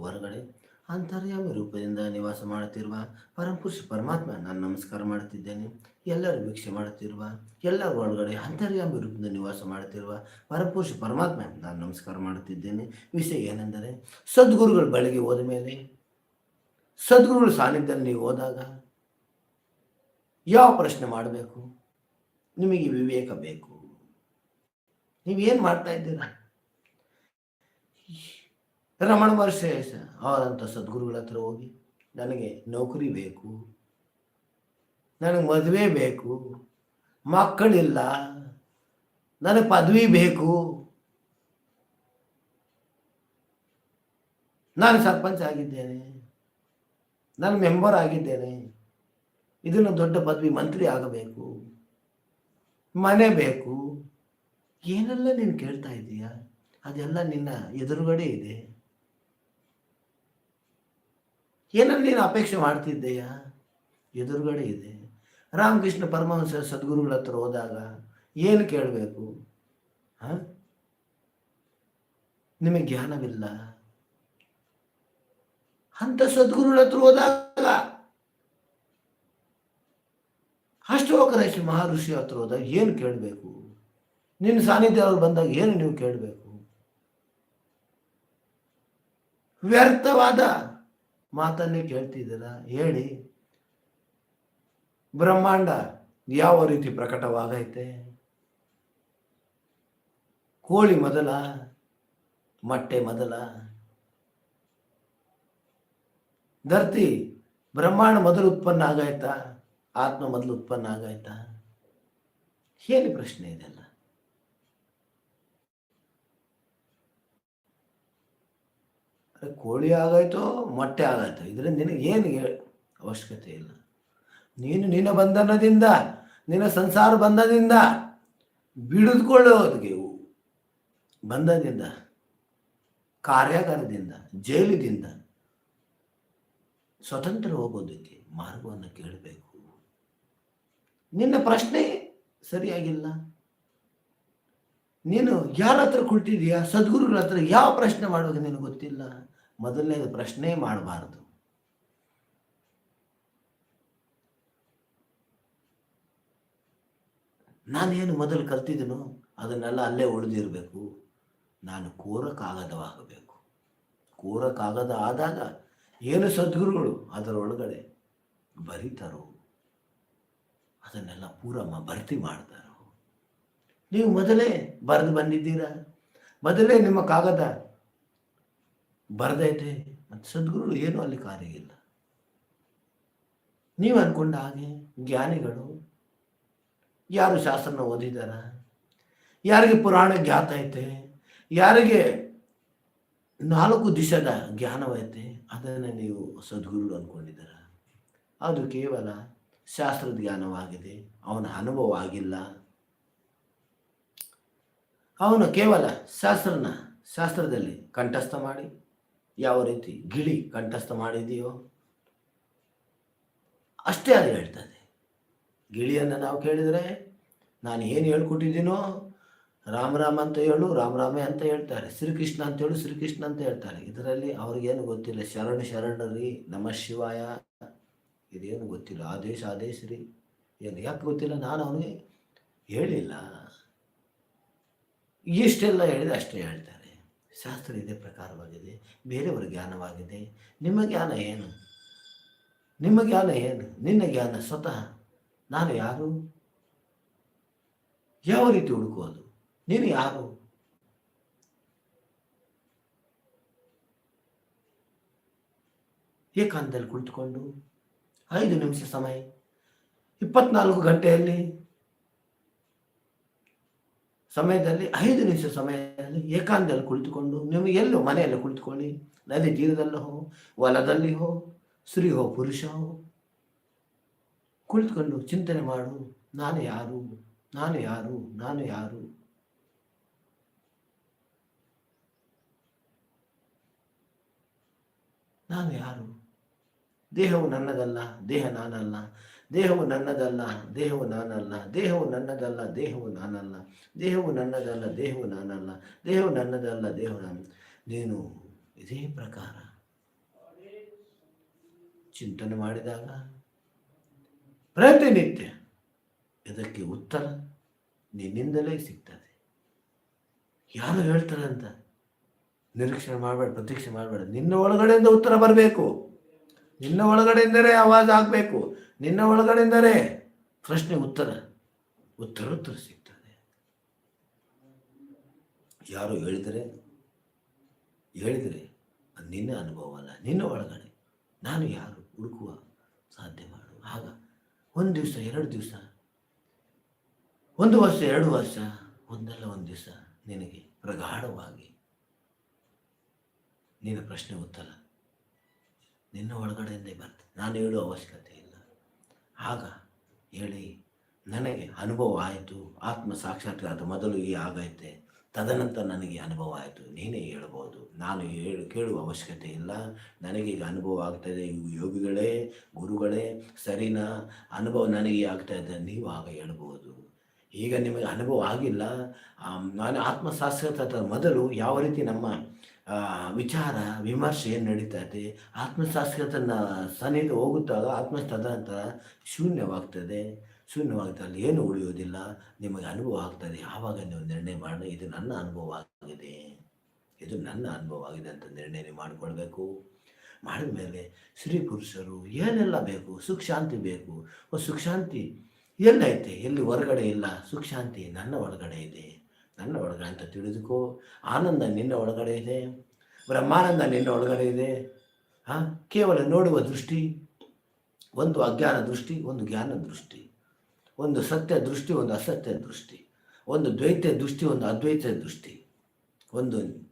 ಹೊರಗಡೆ ಅಂತರ್ಯಾಮಿ ರೂಪದಿಂದ ನಿವಾಸ ಮಾಡುತ್ತಿರುವ ಪರಮಪುರುಷ ಪರಮಾತ್ಮ ನಾನು ನಮಸ್ಕಾರ ಮಾಡುತ್ತಿದ್ದೇನೆ. ಎಲ್ಲರೂ ವೀಕ್ಷೆ ಮಾಡುತ್ತಿರುವ ಎಲ್ಲರ ಒಳಗಡೆ ಅಂತರ್ಯಾಮಿ ರೂಪದಿಂದ ನಿವಾಸ ಮಾಡುತ್ತಿರುವ ಪರಮಪುರುಷ ಪರಮಾತ್ಮ ನಾನು ನಮಸ್ಕಾರ ಮಾಡುತ್ತಿದ್ದೇನೆ. ವಿಷಯ ಏನೆಂದರೆ, ಸದ್ಗುರುಗಳ ಬಳಿಗೆ ಹೋದ ಮೇಲೆ, ಸದ್ಗುರುಗಳ ಸಾನ್ನಿಧ್ಯದಲ್ಲಿ ನೀವು ಹೋದಾಗ ಯಾವ ಪ್ರಶ್ನೆ ಮಾಡಬೇಕು? ನಿಮಗೆ ವಿವೇಕ ಬೇಕು. ನೀವೇನು ಮಾಡ್ತಾ ಇದ್ದೀರಾ? ರಮಣ ಮಹರ್ಷಿ ಅವರಂಥ ಸದ್ಗುರುಗಳ ಹತ್ರ ಹೋಗಿ, ನನಗೆ ನೌಕರಿ ಬೇಕು, ನನಗೆ ಮದುವೆ ಬೇಕು, ಮಕ್ಕಳಿಲ್ಲ, ನನಗೆ ಪದವಿ ಬೇಕು, ನಾನು ಸರ್ಪಂಚ್ ಆಗಿದ್ದೇನೆ, ನಾನು ಮೆಂಬರ್ ಆಗಿದ್ದೇನೆ, ಇದನ್ನು ದೊಡ್ಡ ಪದವಿ ಮಂತ್ರಿ ಆಗಬೇಕು, ಮನೆ ಬೇಕು, ಏನೆಲ್ಲ ನೀನು ಕೇಳ್ತಾ ಇದ್ದೀಯ ಅದೆಲ್ಲ ನಿನ್ನ ಎದುರುಗಡೆ ಇದೆ. ಏನನ್ನು ನೀನು ಅಪೇಕ್ಷೆ ಮಾಡ್ತಿದ್ದೆಯಾ? ಎದುರುಗಡೆ ಇದೆ. ರಾಮಕೃಷ್ಣ ಪರಮಹಂಸ ಸದ್ಗುರುಗಳ ಹತ್ರ ಹೋದಾಗ ಏನು ಕೇಳಬೇಕು? ಹಾಂ? ನಿಮಗೆ ಜ್ಞಾನವಿಲ್ಲ? ಅಂತ ಸದ್ಗುರುಗಳ ಹತ್ರ ಹೋದಾಗ ಅಷ್ಟೋಕರೇಶಿ ಮಹರ್ಷಿ ಹತ್ರ ಹೋದಾಗ ಏನು ಕೇಳಬೇಕು? ನಿನ್ನ ಸಾನ್ನಿಧ್ಯ ಬಂದಾಗ ಏನು ನೀವು ಕೇಳಬೇಕು? ವ್ಯರ್ಥವಾದ ಮಾತನ್ನೇ ಕೇಳ್ತಿದ್ದೀರಾ? ಹೇಳಿ. ಬ್ರಹ್ಮಾಂಡ ಯಾವ ರೀತಿ ಪ್ರಕಟವಾಗೈತೆ? ಕೋಳಿ ಮೊದಲ, ಮೊಟ್ಟೆ ಮೊದಲ. ಧರ್ತಿ, ಬ್ರಹ್ಮಾಂಡ ಮೊದಲು ಉತ್ಪನ್ನ ಆಗಾಯ್ತಾ? ಆತ್ಮ ಮೊದಲು ಉತ್ಪನ್ನ ಆಗಾಯ್ತಾ? ಹೇಳಿ ಪ್ರಶ್ನೆ ಇದೆಲ್ಲ. ಅರೆ ಕೋಳಿ ಆಗೋಯ್ತೋ ಮೊಟ್ಟೆ ಆಗಾಯಿತು ಇದರಿಂದ ನಿನಗೆ ಏನು ಅವಶ್ಯಕತೆ ಇಲ್ಲ. ನೀನು ನಿನ್ನ ಬಂಧನದಿಂದ, ನಿನ್ನ ಸಂಸಾರ ಬಂಧನದಿಂದ ಬಿಡಿದುಕೊಳ್ಳೋದಕ್ಕೆ ಬಂಧನದಿಂದ, ಕಾರ್ಯಾಗಾರದಿಂದ, ಜೈಲಿದಿಂದ ಸ್ವತಂತ್ರ ಹೋಗೋದಕ್ಕೆ ಮಾರ್ಗವನ್ನು ಕೇಳಬೇಕು. ನಿನ್ನ ಪ್ರಶ್ನೆ ಸರಿಯಾಗಿಲ್ಲ. ನೀನು ಯಾರ ಹತ್ರ ಕುಳಿತಿದೀಯಾ ಸದ್ಗುರುಗಳ ಹತ್ರ ಯಾವ ಪ್ರಶ್ನೆ ಮಾಡೋದು ನಿನಗೆ ಗೊತ್ತಿಲ್ಲ? ಮೊದಲನೇದು ಪ್ರಶ್ನೆ ಮಾಡಬಾರ್ದು. ನಾನೇನು ಮೊದಲು ಕಲ್ತಿದ್ದೀನೋ ಅದನ್ನೆಲ್ಲ ಅಲ್ಲೇ ಉಳಿದಿರಬೇಕು. ನಾನು ಕೋರ ಕಾಗದವಾಗಬೇಕು ಕೋರ ಕಾಗದ ಆದಾಗ ಏನು ಸದ್ಗುರುಗಳು ಅದರೊಳಗಡೆ ಬರೀತಾರೋ ಅದನ್ನೆಲ್ಲ ಪೂರ ಭರ್ತಿ ಮಾಡ್ತಾರೋ. ನೀವು ಮೊದಲೇ ಬರೆದು ಬಂದಿದ್ದೀರಾ? ಮೊದಲೇ ನಿಮ್ಮ ಕಾಗದ ಬರೆದೈತೆ ಮತ್ತು ಸದ್ಗುರುಗಳು ಏನೂ ಅಲ್ಲಿ ಕಾರ್ಯ ಇಲ್ಲ. ನೀವು ಅಂದ್ಕೊಂಡ ಹಾಗೆ ಜ್ಞಾನಿಗಳು ಯಾರು ಶಾಸ್ತ್ರನ ಓದಿದಾರ? ಯಾರಿಗೆ ಪುರಾಣ ಜ್ಞಾತ ಐತೆ? ಯಾರಿಗೆ ನಾಲ್ಕು ದಿಶದ ಜ್ಞಾನವೈತೆ ಅದನ್ನು ನೀವು ಸದ್ಗುರು ಅಂದ್ಕೊಂಡಿದ್ದೀರ ಅದು ಕೇವಲ ಶಾಸ್ತ್ರದ ಜ್ಞಾನವಾಗಿದೆ. ಅವನ ಅನುಭವ ಆಗಿಲ್ಲ. ಅವನು ಕೇವಲ ಶಾಸ್ತ್ರನ ಶಾಸ್ತ್ರದಲ್ಲಿ ಕಂಠಸ್ಥ ಮಾಡಿ ಯಾವ ರೀತಿ ಗಿಳಿ ಕಂಠಸ್ಥ ಮಾಡಿದೆಯೋ, ಅಷ್ಟೇ ಅದು ಹೇಳ್ತದೆ. ಗಿಳಿಯನ್ನು ನಾವು ಕೇಳಿದರೆ ನಾನು ಏನು ಹೇಳ್ಕೊಟ್ಟಿದ್ದೀನೋ, ರಾಮ ರಾಮ ಅಂತ ಹೇಳು, ರಾಮ ರಾಮೇ ಅಂತ ಹೇಳ್ತಾರೆ. ಶ್ರೀಕೃಷ್ಣ ಅಂತ ಹೇಳು, ಶ್ರೀಕೃಷ್ಣ ಅಂತ ಹೇಳ್ತಾರೆ. ಇದರಲ್ಲಿ ಅವ್ರಿಗೇನು ಗೊತ್ತಿಲ್ಲ. ಶರಣ ಶರಣರಿ, ನಮ ಶಿವಾಯ. ಇದೇನು ಗೊತ್ತಿಲ್ಲ. ಆದೇಶ ಆದೇಶ ರೀ. ಏನು ಯಾಕೆ ಗೊತ್ತಿಲ್ಲ? ನಾನು ಅವನಿಗೆ ಹೇಳಿಲ್ಲ. ಇಷ್ಟೆಲ್ಲ ಹೇಳಿದೆ ಅಷ್ಟೇ ಹೇಳ್ತಾರೆ. ಶಾಸ್ತ್ರ ಇದೇ ಪ್ರಕಾರವಾಗಿದೆ. ಬೇರೆಯವರ ಜ್ಞಾನವಾಗಿದೆ. ನಿಮ್ಮ ಜ್ಞಾನ ಏನು? ನಿಮ್ಮ ಜ್ಞಾನ ಏನು? ನಿನ್ನ ಜ್ಞಾನ ಸ್ವತಃ ನಾನು ಯಾರು? ಯಾವ ರೀತಿ ಹುಡುಕೋದು ನೀನು ಯಾರು? ಏಕಾಂತದಲ್ಲಿ ಕುಳಿತುಕೊಂಡು ಐದು ನಿಮಿಷ ಸಮಯ, ಇಪ್ಪತ್ನಾಲ್ಕು ಗಂಟೆಯಲ್ಲಿ ಸಮಯದಲ್ಲಿ, ಐದು ನಿಮಿಷ ಸಮಯದಲ್ಲಿ ಏಕಾಂತದಲ್ಲಿ ಕುಳಿತುಕೊಂಡು ನೀವು ಎಲ್ಲೋ ಮನೆಯಲ್ಲಿ ಕುಳಿತುಕೊಳ್ಳಿ. ನದಿ ತೀರದಲ್ಲೋ ಹೋ, ಹೊಲದಲ್ಲಿ ಹೋ, ಸ್ತ್ರೀ ಹೋ, ಪುರುಷ ಹೋ. ಕುಳಿತುಕೊಂಡು ಚಿಂತನೆ ಮಾಡು. ನಾನು ಯಾರು? ನಾನು ಯಾರು? ನಾನು ಯಾರು? ನಾನು ಯಾರು? ದೇಹವು ನನ್ನದಲ್ಲ, ದೇಹ ನಾನಲ್ಲ. ದೇಹವು ನನ್ನದಲ್ಲ, ದೇಹವು ನಾನಲ್ಲ, ದೇಹವು ನನ್ನದಲ್ಲ, ದೇಹವು ನಾನಲ್ಲ, ದೇಹವು ನನ್ನದಲ್ಲ, ದೇಹವು ನಾನಲ್ಲ, ದೇಹವು ನನ್ನದಲ್ಲ, ದೇಹವು ನಾನು. ನೀನು ಇದೇ ಪ್ರಕಾರ ಚಿಂತನೆ ಮಾಡಿದಾಗ ಪ್ರತಿನಿತ್ಯ ಇದಕ್ಕೆ ಉತ್ತರ ನಿನ್ನಿಂದಲೇ ಸಿಗ್ತದೆ. ಯಾರು ಹೇಳ್ತಾರೆ ಅಂತ? ನಿರೀಕ್ಷಣೆ ಮಾಡಬೇಡ, ಪ್ರತೀಕ್ಷೆ ಮಾಡಬೇಡ. ನಿನ್ನ ಒಳಗಡೆಯಿಂದ ಉತ್ತರ ಬರಬೇಕು. ನಿನ್ನ ಒಳಗಡೆಯಿಂದಲೇ ಆವಾಜ್ ಆಗಬೇಕು. ನಿನ್ನ ಒಳಗಡೆಯಿಂದಲೇ ಪ್ರಶ್ನೆ ಉತ್ತರ ಉತ್ತರ ಉತ್ತರ ಸಿಗ್ತದೆ. ಯಾರು ಹೇಳಿದರೆ? ಹೇಳಿದರೆ ನಿನ್ನ ಅನುಭವ ಅಲ್ಲ, ನಿನ್ನ ಒಳಗಡೆ. ನಾನು ಯಾರು? ಹುಡುಕುವ ಸಾಧ್ಯ ಮಾಡು. ಆಗ ಒಂದು ದಿವಸ, ಎರಡು ದಿವಸ, ಒಂದು ವರ್ಷ, ಎರಡು ವರ್ಷ, ಒಂದಲ್ಲ ಒಂದು ದಿವಸ ನಿನಗೆ ಪ್ರಗಾಢವಾಗಿ ನಿನ್ನ ಪ್ರಶ್ನೆ ಉತ್ತರ ನಿನ್ನ ಒಳಗಡೆಯಿಂದೇ ಬರ್ತದೆ ನಾನು ಹೇಳುವ ಅವಶ್ಯಕತೆ ಇಲ್ಲ. ಆಗ ಹೇಳಿ, ನನಗೆ ಅನುಭವ ಆಯಿತು. ಆತ್ಮ ಸಾಕ್ಷಾತ್ಕಾರ ಮೊದಲು ಈ ಆಗೈತೆ. ತದನಂತರ ನನಗೆ ಅನುಭವ ಆಯಿತು. ನೀನೇ ಹೇಳ್ಬೋದು. ನಾನು ಹೇಳು, ಕೇಳುವ ಅವಶ್ಯಕತೆ ಇಲ್ಲ. ನನಗೀಗ ಅನುಭವ ಆಗ್ತಾಯಿದೆ ಯೋಗಿಗಳೇ, ಗುರುಗಳೇ, ಸರಿನಾ? ಅನುಭವ ನನಗೆ ಆಗ್ತಾ ಇದೆ. ನೀವು ಆಗ ಹೇಳ್ಬೋದು. ಈಗ ನಿಮಗೆ ಅನುಭವ ಆಗಿಲ್ಲ. ನಾನು ಆತ್ಮ ಸಾಕ್ಷಾತ್ಕಾರ ಮೊದಲು ಯಾವ ರೀತಿ ನಮ್ಮ ವಿಚಾರ, ವಿಮರ್ಶೆ ಏನು ನಡೀತಾ ಇದೆ? ಆತ್ಮಶಾಸ್ತ್ರತನ ಸನ್ನಿಧಿ ಹೋಗುತ್ತಾಗ ಆತ್ಮಸ್ಥದ ಅಂತ ಶೂನ್ಯವಾಗ್ತದೆ. ಶೂನ್ಯವಾಗ್ತದೆ ಅಲ್ಲಿ ಏನು ಉಳಿಯೋದಿಲ್ಲ ನಿಮಗೆ ಅನುಭವ ಆಗ್ತದೆ. ಆವಾಗ ನೀವು ನಿರ್ಣಯ ಮಾಡಿ, ಇದು ನನ್ನ ಅನುಭವ ಆಗಿದೆ. ಇದು ನನ್ನ ಅನುಭವ ಆಗಿದೆ ಅಂತ ನಿರ್ಣಯ ಮಾಡಿಕೊಳ್ಬೇಕು. ಮಾಡಿದ ಮೇಲೆ ಸ್ತ್ರೀ ಪುರುಷರು ಏನೆಲ್ಲ ಬೇಕು? ಸುಖ ಶಾಂತಿ ಬೇಕು. ಸುಖ ಶಾಂತಿ ಎಲ್ಲೈತೆ. ಎಲ್ಲಿ ಹೊರಗಡೆ ಇಲ್ಲ. ಸುಖ ಶಾಂತಿ ನನ್ನ ಒಳಗಡೆ ಇದೆ. ನನ್ನ ಒಳಗಡೆ ಅಂತ ತಿಳಿದುಕೋ. ಆನಂದ ನಿನ್ನ ಒಳಗಡೆ ಇದೆ. ಬ್ರಹ್ಮಾನಂದ ನಿನ್ನ ಒಳಗಡೆ ಇದೆ. ಹಾಂ ಕೇವಲ ನೋಡುವ ದೃಷ್ಟಿ, ಒಂದು ಅಜ್ಞಾನ ದೃಷ್ಟಿ, ಒಂದು ಜ್ಞಾನ ದೃಷ್ಟಿ, ಒಂದು ಸತ್ಯ ದೃಷ್ಟಿ, ಒಂದು ಅಸತ್ಯ ದೃಷ್ಟಿ, ಒಂದು ದ್ವೈತ ದೃಷ್ಟಿ, ಒಂದು ಅದ್ವೈತ ದೃಷ್ಟಿ, ಒಂದು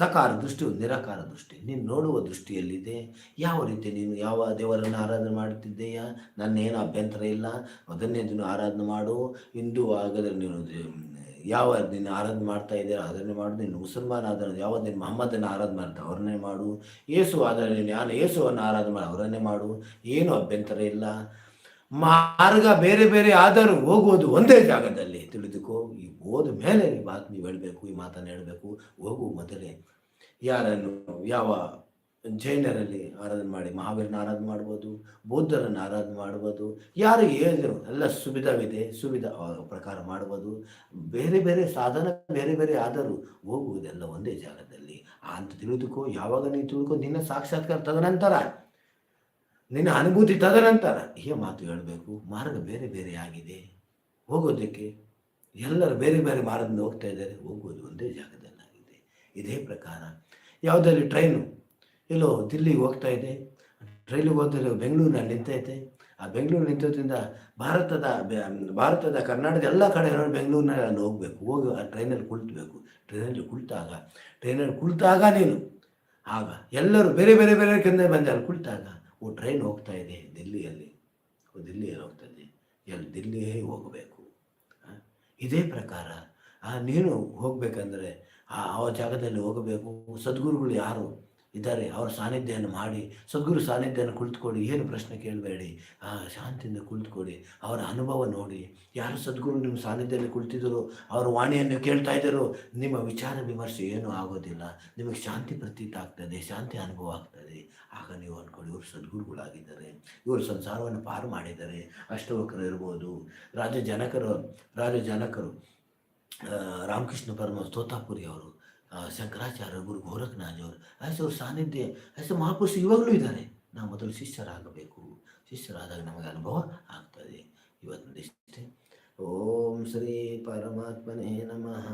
ಸಕಾರ ದೃಷ್ಟಿ, ನಿರಾಕಾರ ದೃಷ್ಟಿ. ನೀನು ನೋಡುವ ದೃಷ್ಟಿಯಲ್ಲಿದೆ ಯಾವ ರೀತಿ ನೀನು ಯಾವ ದೇವರನ್ನು ಆರಾಧನೆ ಮಾಡುತ್ತಿದ್ದೀಯಾ? ನನ್ನೇನು ಅಭ್ಯಂತರ ಇಲ್ಲ? ಅದನ್ನೇ ನೀನು ಆರಾಧನೆ ಮಾಡು. ಹಿಂದೂ ಆಗದ್ರೆ ನೀನು ಯಾವ ನೀನು ಆರಾಧನೆ ಮಾಡ್ತಾ ಇದ್ದೀರಾ ಅದನ್ನೇ ಮಾಡು. ನೀನು ಮುಸಲ್ಮಾನ್ ಆದರೆ ಯಾವ ನೀನು ಮೊಹಮ್ಮದನ್ನು ಆರಾಧನೆ ಮಾಡ್ತಾ ಅವ್ರನ್ನೇ ಮಾಡು. ಏಸು ಆದರೆ ನೀನು ಯಾರು ಏಸುವನ್ನು ಆರಾಧನೆ ಮಾಡಿ, ಅವರನ್ನೇ ಮಾಡು. ಏನು ಅಭ್ಯಂತರ ಇಲ್ಲ? ಮಾರ್ಗ ಬೇರೆ ಬೇರೆ ಆದರೂ ಹೋಗುವುದು ಒಂದೇ ಜಾಗದಲ್ಲಿ. ತಿಳಿದುಕೋ, ಈ ಹೋದ ಮೇಲೆ ಈ ಮಾತು ನೀವು ಹೇಳಬೇಕು, ಈ ಮಾತನ್ನು ಹೇಳಬೇಕು. ಹೋಗು ಮೊದಲೇ. ಯಾರನ್ನು, ಯಾವ ಜೈನರಲ್ಲಿ ಆರಾಧನೆ ಮಾಡಿ, ಮಹಾವೀರನ ಆರಾಧನೆ ಮಾಡ್ಬೋದು, ಬೌದ್ಧರನ್ನು ಆರಾಧನೆ ಮಾಡ್ಬೋದು, ಯಾರು ಹೇಳಿದ್ರು ಎಲ್ಲ ಸುವಿಧವಿದೆ, ಸುವಿಧ ಪ್ರಕಾರ ಮಾಡ್ಬೋದು. ಬೇರೆ ಬೇರೆ ಸಾಧನ ಬೇರೆ ಬೇರೆ ಆದರೂ ಹೋಗುವುದೆಲ್ಲ ಒಂದೇ ಜಾಗದಲ್ಲಿ. ಅಂತ ತಿಳಿದುಕೋ, ಯಾವಾಗ ನೀನು ತಿಳ್ಕೊ ನಿನ್ನ ಸಾಕ್ಷಾತ್ಕಾರ ತದನಂತರ. ನಿನ್ನ ಅನುಭೂತಿ ತದನಂತರ ಹೀಗೆ ಮಾತು ಹೇಳಬೇಕು. ಮಾರ್ಗ ಬೇರೆ ಬೇರೆ ಆಗಿದೆ. ಹೋಗೋದಕ್ಕೆ ಎಲ್ಲರೂ ಬೇರೆ ಬೇರೆ ಮಾರ್ಗದಿಂದ ಹೋಗ್ತಾ ಇದ್ದಾರೆ. ಹೋಗೋದು ಒಂದೇ ಜಾಗದಲ್ಲಾಗಿದೆ. ಇದೇ ಪ್ರಕಾರ ಯಾವುದಾದ್ರು ಟ್ರೈನು ಎಲ್ಲೋ ದಿಲ್ಲಿಗೆ ಹೋಗ್ತಾ ಇದೆ. ಟ್ರೈನಿಗೆ ಹೋದರೆ ಬೆಂಗಳೂರಿನಲ್ಲಿ ನಿಂತೈತೆ. ಆ ಬೆಂಗಳೂರು ನಿಂತೋದ್ರಿಂದ ಭಾರತದ ಭಾರತದ, ಕರ್ನಾಟಕದ ಎಲ್ಲ ಕಡೆ ಬೆಂಗಳೂರಿನಲ್ಲಿ ಅಲ್ಲಿ ಹೋಗಬೇಕು. ಹೋಗಿ ಆ ಟ್ರೈನಲ್ಲಿ ಕುಳಿತಬೇಕು. ಟ್ರೈನಲ್ಲಿ ಕುಳಿತಾಗ ಟ್ರೈನಲ್ಲಿ ಕುಳಿತಾಗ ನೀನು. ಆಗ ಎಲ್ಲರೂ ಬೇರೆ ಬೇರೆ ಬೇರೆ ಕೆಂದ ಬಂದೆ ಅಲ್ಲಿ ಕುಳಿತಾಗ ಟ್ರೈನ್ ಹೋಗ್ತಾ ಇದೆ, ದಿಲ್ಲಿಯಲ್ಲಿ. ಓ, ದಿಲ್ಲಿಯಲ್ಲಿ ಹೋಗ್ತದೆ ಎಲ್ಲಿ ದಿಲ್ಲಿಯೇ ಹೋಗಬೇಕು. ಇದೇ ಪ್ರಕಾರ ನೀನು ಹೋಗಬೇಕಂದ್ರೆ ಆ ಜಾಗದಲ್ಲಿ ಹೋಗಬೇಕು. ಸದ್ಗುರುಗಳು ಯಾರು? ಇದ್ದಾರೆ, ಅವರ ಸಾನ್ನಿಧ್ಯವನ್ನು ಮಾಡಿ, ಸದ್ಗುರು ಸಾನ್ನಿಧ್ಯವನ್ನು ಕುಳಿತುಕೊಡಿ ಏನು ಪ್ರಶ್ನೆ ಕೇಳಬೇಡಿ, ಆ ಶಾಂತಿಯಿಂದ ಕುಳಿತುಕೊಡಿ ಅವರ ಅನುಭವ ನೋಡಿ. ಯಾರು ಸದ್ಗುರು ನಿಮ್ಮ ಸಾನ್ನಿಧ್ಯದಲ್ಲಿ ಕುಳಿತಿದ್ದರು, ಅವರ ವಾಣಿಯನ್ನು ಕೇಳ್ತಾ ಇದ್ದರು, ನಿಮ್ಮ ವಿಚಾರ ವಿಮರ್ಶೆ ಏನೂ ಆಗೋದಿಲ್ಲ. ನಿಮಗೆ ಶಾಂತಿ ಪ್ರತೀತ ಆಗ್ತದೆ, ಶಾಂತಿ ಅನುಭವ ಆಗ್ತದೆ. ಆಗ ನೀವು ಅಂದ್ಕೊಳ್ಳಿ, ಇವರು ಸದ್ಗುರುಗಳಾಗಿದ್ದಾರೆ. ಇವರು ಸಂಸಾರವನ್ನು ಪಾರು ಮಾಡಿದ್ದಾರೆ. ಅಷ್ಟವಕ್ರು ಇರ್ಬೋದು. ರಾಜ ಜನಕರು ರಾಜ ಜನಕರು ರಾಮಕೃಷ್ಣ ಪರಮ ತೋತಾಪುರಿ ಅವರು ಶಂಕರಾಚಾರ್ಯ ಗುರು ಅಷ್ಟು ಅವ್ರ ಸಾನ್ನಿಧ್ಯ ಹೆಸರು ಮಹಾಪುರುಷ ಇವಾಗಲೂ ಇದ್ದಾರೆ. ನಾವು ಮೊದಲು ಶಿಷ್ಯರಾಗಬೇಕು. ಶಿಷ್ಯರಾದಾಗ ನಮಗೆ ಅನುಭವ ಆಗ್ತದೆ. ಇವತ್ತು ಇಷ್ಟೇ ಓಂ ಶ್ರೀ ಪರಮಾತ್ಮನೇ ನಮಃ.